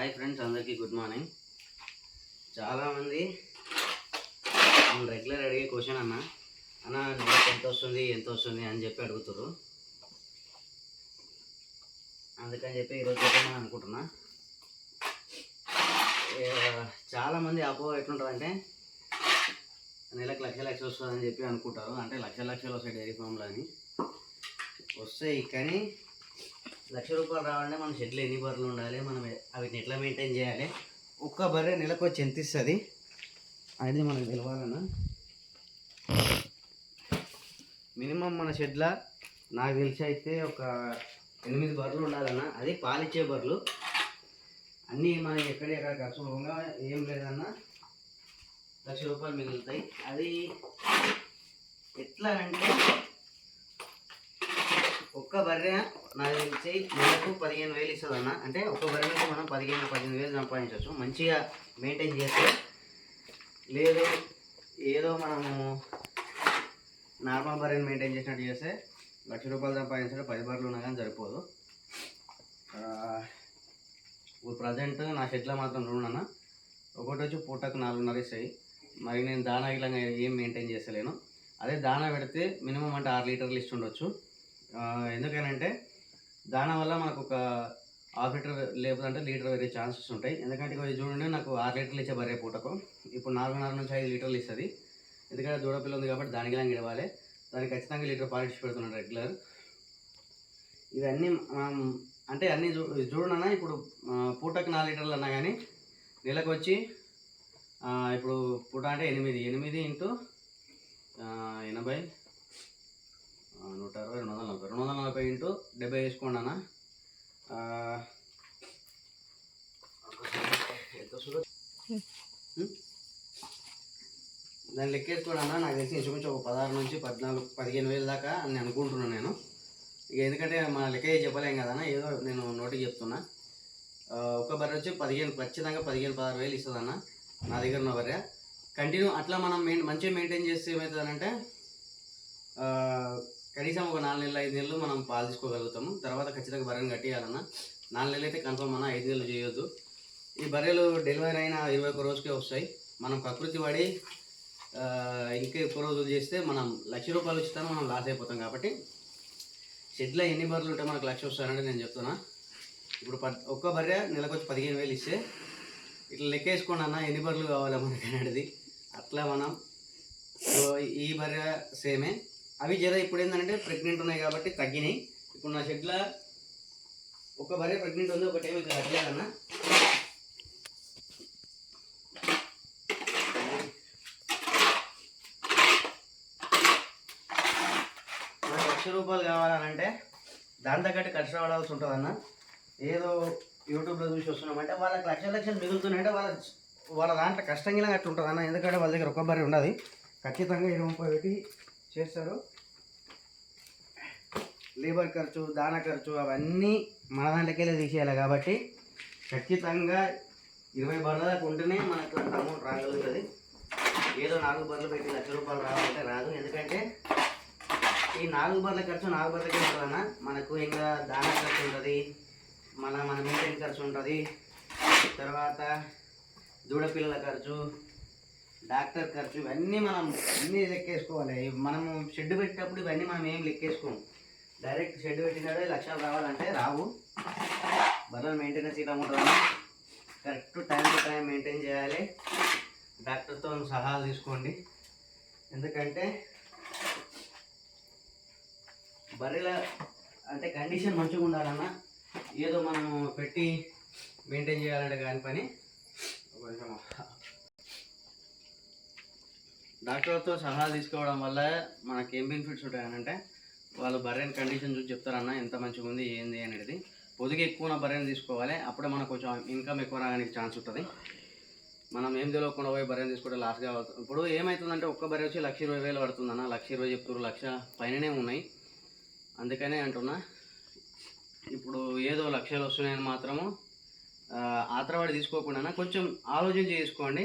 Hi friends అందరికీ good morning చాలామంది నేను రెగ్యులర్ అడిగే క్వశ్చన్ అన్న అన్న నెలకు ఎంత వస్తుంది ఎంత వస్తుంది? అని చెప్పి అడుగుతారు అందుకని చెప్పి ఈరోజు చెప్పమని అనుకుంటున్నా. చాలామంది అపో ఎట్లుంటుందంటే నెలకు లక్ష లక్షలు వస్తుందని చెప్పి అనుకుంటారు. అంటే లక్ష లక్షలు వస్తాయి డైరీ ఫామ్లో అని. వస్తాయి కానీ లక్ష రూపాయలు రావాలంటే మన షెడ్లో ఎన్ని బర్రెలు ఉండాలి మనం వీటిని ఎట్లా మెయింటైన్ చేయాలి? ఒక్క బర్రె నెలకు వచ్చి ఎంత ఇస్తుంది? అనేది మనకు తెలవాలన్నా మినిమం మన షెడ్లో నాకు తెలిసి అయితే ఒక ఎనిమిది బర్రెలు ఉండాలన్నా అది పాలిచ్చే బర్రెలు. అన్నీ మనకి ఎక్కడెక్కడ ఖర్చు పోగా ఏం లేదన్నా లక్ష రూపాయలు మిగులుతాయి. అది ఎట్లా అంటే ఒక్క బర్రె నాకు తెలిసి నెలకు పదిహేను వేలు ఇస్తుంది అన్న అంటే ఒక బర్రె నుంచి మనం పదిహేను పదిహేను వేలు సంపాదించవచ్చు. మంచిగా మెయింటైన్ చేస్తే లేదు ఏదో మనము నార్మల్ బర్రెని మెయింటైన్ చేసినట్టు చేస్తే లక్ష రూపాయలు సంపాదించడం పది బర్రెలు ఉన్నా కానీ సరిపోదు. ఇప్పుడు ప్రజెంట్ నా షెడ్లో మాత్రం చూడన్న ఒకటి వచ్చి పూటకు నాలుగున్నర ఇస్తాయి. మరి నేను దానా ఇలాగా ఏం మెయింటైన్ చేస్తలేను. అదే దానా పెడితే మినిమం అంటే ఆరు లీటర్లు ఇస్తుండొచ్చు. ఎందుకనంటే దానివల్ల మనకు ఒక హాఫ్ లీటర్ లేకపోతే లీటర్ వేరే ఛాన్సెస్ ఉంటాయి. ఎందుకంటే ఇక చూడండి నాకు ఆరు లీటర్లు ఇచ్చే బరే పూటకు. ఇప్పుడు నాలుగున్నర నుంచి ఐదు లీటర్లు ఇస్తుంది. ఎందుకంటే దూడపిల్ల ఉంది కాబట్టి దానికి లాంగ్ ఇవ్వాలి. దానికి ఖచ్చితంగా లీటర్ పాలిష్ పెడుతున్నాడు రెగ్యులర్. ఇవన్నీ మనం అంటే అన్నీ చూ చూడన్నా ఇప్పుడు పూటకు నాలుగు లీటర్లు అన్నా కానీ నెలకు వచ్చి ఇప్పుడు పూట అంటే ఎనిమిది. ఎనిమిది ఇంటూ ఆ, ఎనభై ఆ, నూట అరవై రెండు వందల నలభై రెండు వందల నలభై ఇంటూ డెబ్బై వేసుకోండి అన్న? దాన్ని లెక్కేసుకోండి అన్న. నాకు తెలిసి ఇంచుమించు ఒక పదహారు నుంచి పద్నాలుగు పదిహేను వేలు దాకా అని అనుకుంటున్నాను నేను. ఇక ఎందుకంటే మన లెక్క చెప్పలేం కదా అన్న. ఏదో నేను నోటికి చెప్తున్నా. ఒక బర్రె వచ్చి పదిహేను ఖచ్చితంగా పదిహేను పదహారు వేలు ఇస్తుందన్న నా దగ్గర ఉన్న బర్రె. కంటిన్యూ అట్లా మనం మెయిన్ మంచిగా మెయింటైన్ చేస్తే ఏమవుతుందంటే కనీసం ఒక నాలుగు నెలలు ఐదు నెలలు మనం పాలు తీసుకోగలుగుతాము తర్వాత ఖచ్చితంగా బర్రెని కట్టేయాలన్న. నాలుగు నెలలు అయితే కన్ఫర్మ్ అన్న ఐదు నెలలు చేయొద్దు. ఈ బర్రెలు డెలివరీ అయిన ఇరవై ఒక్క రోజుకే వస్తాయి. మనం ప్రకృతి పడి ఇంకా ఎక్కువ రోజులు చేస్తే మనం లక్ష రూపాయలు ఇస్తాను మనం లాస్ అయిపోతాం కాబట్టి షెడ్లో ఎన్ని బర్రెలు ఉంటే మనకు లక్ష వస్తానంటే నేను చెప్తున్నా. ఇప్పుడు ఒక్క బర్రె నెలకు వచ్చి పదిహేను వేలు ఇస్తే ఇట్లా లెక్కేసుకోండి అన్న ఎన్ని బర్రెలు కావాలి మనకి అనేది అట్లా మనం సో ఈ బర్రె సేమే అవి జర ఇప్పుడు ఏంటంటే ప్రెగ్నెంట్ ఉన్నాయి కాబట్టి తగ్గినాయి. ఇప్పుడు నా షెడ్లో ఒక భార్య ప్రెగ్నెంట్ ఉంది ఒకటేమో ఇక్కడ కట్టలేదన్న లక్ష రూపాయలు కావాలనంటే దాని తగ్గట్టు ఖర్చు రావడాల్సి ఉంటుంది అన్న ఏదో యూట్యూబ్లో చూసి వస్తున్నామంటే వాళ్ళకి లక్ష లక్షలు మిగులుతున్నాయంటే వాళ్ళ వాళ్ళ దాంట్లో కష్టంగా అట్టు ఉంటుంది అన్న ఎందుకంటే వాళ్ళ దగ్గర ఒక్క బర్రె ఉండదు ఖచ్చితంగా ఇరవై ముప్పై పెట్టి చేస్తారు. లేబర్ ఖర్చు దాన ఖర్చు అవన్నీ మన దాంట్లోకెళ్ళి తీసేయాలి కాబట్టి ఖచ్చితంగా ఇరవై బర్రెల దాకా ఉంటేనే మనకు అమౌంట్ రాగలుగుతుంది. ఏదో నాలుగు బర్రెలు పెట్టి లక్ష రూపాయలు రావాలంటే రాదు. ఎందుకంటే ఈ నాలుగు బర్రెల ఖర్చు నాలుగు బర్రెలకే ఉంటుందన్న మనకు ఇంకా దాన ఖర్చు ఉంటుంది మన మన మెయింటైన్ ఖర్చు ఉంటుంది. తర్వాత దూడపిల్లల ఖర్చు డాక్టర్ ఖర్చు ఇవన్నీ మనం అన్నీ లెక్కేసుకోవాలి. మనము షెడ్ పెట్టేటప్పుడు ఇవన్నీ మనం ఏం లెక్కేసుకోము డైరెక్ట్ షెడ్ పెట్టినాడే లక్షలు రావాలంటే రావు. బర్రెలు మెయింటెనెన్స్ ఇలా ఉంటుందని correct time to time maintain చేయాలి. డాక్టర్తో సలహాలు తీసుకోండి. ఎందుకంటే బర్రెల అంటే కండిషన్ మంచిగా ఉండాలన్నా ఏదో మనము పెట్టి మెయింటైన్ చేయాలంటే కాని పని. కొంచెం డాక్టర్లతో సలహాలు తీసుకోవడం వల్ల మనకి ఏం బెనిఫిట్స్ ఉంటాయనంటే వాళ్ళు బర్రెని కండిషన్ చూసి చెప్తారన్న ఎంత మంచిగా ఉంది ఏంది అనేది. పొదుగు ఎక్కువ ఉన్న బర్రెని తీసుకోవాలి. అప్పుడే మనకు కొంచెం ఇన్కమ్ ఎక్కువ రావడానికి ఛాన్స్ ఉంటుంది. మనం ఏం తెలియకుండా పోయి బర్రెని తీసుకుంటే లాస్ అవుతుంది. ఇప్పుడు ఏమవుతుందంటే ఒక్క బర్రె వచ్చి లక్ష ఇరవై వేలు పడుతుందన్న లక్ష ఇరవై చెప్తున్నారు లక్ష పైననే ఉన్నాయి. అందుకనే అంటున్నా ఇప్పుడు ఏదో లక్షలు వస్తున్నాయని మాత్రము ఆత్రవాడి తీసుకోకుండా కొంచెం ఆలోచన చేసుకోండి.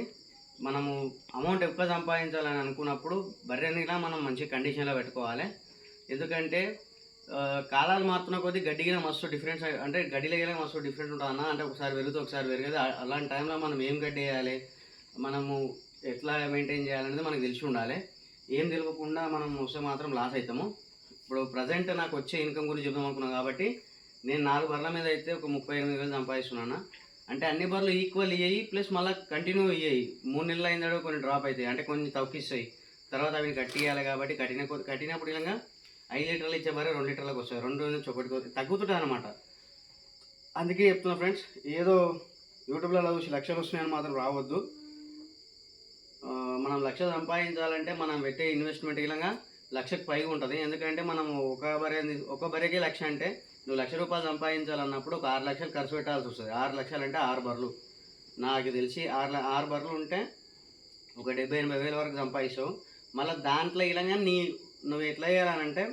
మనము అమౌంట్ ఎక్కువ సంపాదించాలని అనుకున్నప్పుడు బర్రెనిలా మనం మంచి కండిషన్లో పెట్టుకోవాలి. ఎందుకంటే కాలాలు మారుతున్న కొద్దీ గడ్డిగిన మస్తు డిఫరెన్స్ అంటే గడ్డిలో మస్తు డిఫరెంట్ ఉంటుంది అన్న అంటే ఒకసారి పెరుగుతుంది ఒకసారి పెరగదు. అలాంటి టైంలో మనం ఏం గడ్డి వేయాలి? మనము ఎట్లా మెయింటైన్ చేయాలనేది మనకు తెలిసి ఉండాలి. ఏం తెలియకుండా మనం వస్తే మాత్రం లాస్ అవుతాము ఇప్పుడు ప్రజెంట్ నాకు వచ్చే ఇన్కమ్ గురించి చెప్దాం అనుకున్నాను కాబట్టి నేను నాలుగు బర్ల మీద అయితే ఒక ముప్పై ఎనిమిది వేలు సంపాదిస్తున్నాను అంటే అన్ని బర్లు ఈక్వల్ ఇయ్యాయి ప్లస్ మళ్ళీ కంటిన్యూ ఇయ్యాయి మూడు నెలలు అయినాడు కొన్ని డ్రాప్ అవుతాయి. అంటే కొన్ని తగ్గిస్తాయి తర్వాత అవి కట్టియాలి కాబట్టి కట్టిన కట్టినప్పుడు ఇలా ఐదు లీటర్లు ఇచ్చే బర్రె రెండు లీటర్లకు వస్తాయి. రెండు నుంచి ఒకటి తగ్గుతుంటుంది అనమాట అందుకే చెప్తున్నా ఫ్రెండ్స్ ఏదో యూట్యూబ్లో చూసి లక్షలు వస్తున్నాయని మాత్రం రావద్దు. మనం లక్ష సంపాదించాలంటే మనం పెట్టే ఇన్వెస్ట్మెంట్ ఇలాగా లక్షకు పైగా ఉంటుంది. ఎందుకంటే మనం ఒక బరే ఒక బరేకే లక్ష అంటే నువ్వు లక్ష రూపాయలు సంపాదించాలన్నప్పుడు ఒక ఆరు లక్షలు ఖర్చు పెట్టాల్సి వస్తుంది. ఆరు లక్షలు అంటే ఆరు బర్రెలు. నాకు తెలిసి ఆరు ఆరు బర్రెలు ఉంటే ఒక డెబ్బై ఎనభై వేల వరకు సంపాదిస్తావు. మళ్ళీ దాంట్లో ఇలాగా నీ నువ్వు ఎట్లా చేయాలంటే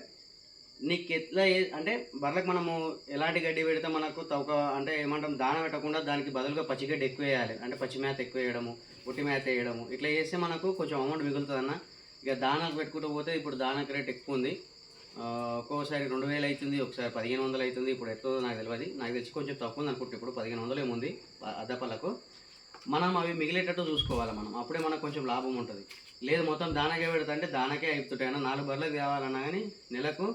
నీకు ఎట్లా అంటే బర్రెలకు మనము ఎలాంటి గడ్డి పెడితే మనకు తౌక అంటే ఏమంటాం దాన పెట్టకుండా దానికి బదులుగా పచ్చిగడ్డి ఎక్కువ వేయాలి. అంటే పచ్చి మేత ఎక్కువ వేయడము పొట్టి మేత వేయడము. ఇట్లా చేస్తే మనకు కొంచెం అమౌంట్ మిగులుతుంది అన్న ఇక దానాలు పెట్టుకుంటూ పోతే ఇప్పుడు దానాకి రేట్ ఎక్కువ ఉంది. ఒక్కోసారి రెండు వేలు అవుతుంది ఒకసారి పదిహేను వందలు అవుతుంది. ఇప్పుడు ఎక్కువ నాకు తెలియదు నాకు తెలిసి కొంచెం తక్కువ ఉంది అనుకుంటే ఇప్పుడు పదిహేను వందలు ఏముంది అద్దపళ్ళకు మనం అవి మిగిలేటట్టు చూసుకోవాలి మనం. అప్పుడే మనకు కొంచెం లాభం ఉంటుంది. లేదు మొత్తం దానకే పెడతా అంటే దానకే అయిపోతుంటాయి అన్న నాలుగు బర్లకు కావాలన్నా కానీ నెలకు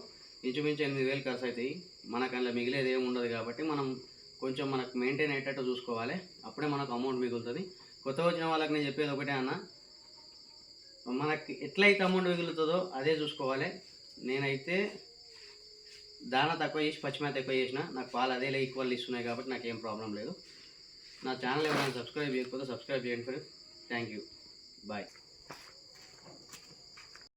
ఇంచుమించు ఎనిమిది వేలు ఖర్చు అవుతాయి. మనకు అందులో మిగిలేది ఏమి ఉండదు కాబట్టి మనం కొంచెం మనకు మెయింటైన్ అయ్యేటట్టు చూసుకోవాలి. అప్పుడే మనకు అమౌంట్ మిగులుతుంది. కొత్త వచ్చిన వాళ్ళకి నేను చెప్పేది ఒకటే అన్న. మనకి ఎట్లయితే అమౌంట్ మిగులుతుందో అదే చూసుకోవాలి. నేనైతే దాన తక్కువ చేసి పచ్చిమేత ఎక్కువ చేసిన నాకు పాలు అదేలే ఈక్వల్ ఇస్తున్నాయి కాబట్టి నాకు ఏం ప్రాబ్లం లేదు. నా ఛానల్ ఎవరైనా సబ్స్క్రైబ్ చేయకపోతే సబ్స్క్రైబ్ చేయండి ఫ్రెండ్స్ థ్యాంక్ యూ బాయ్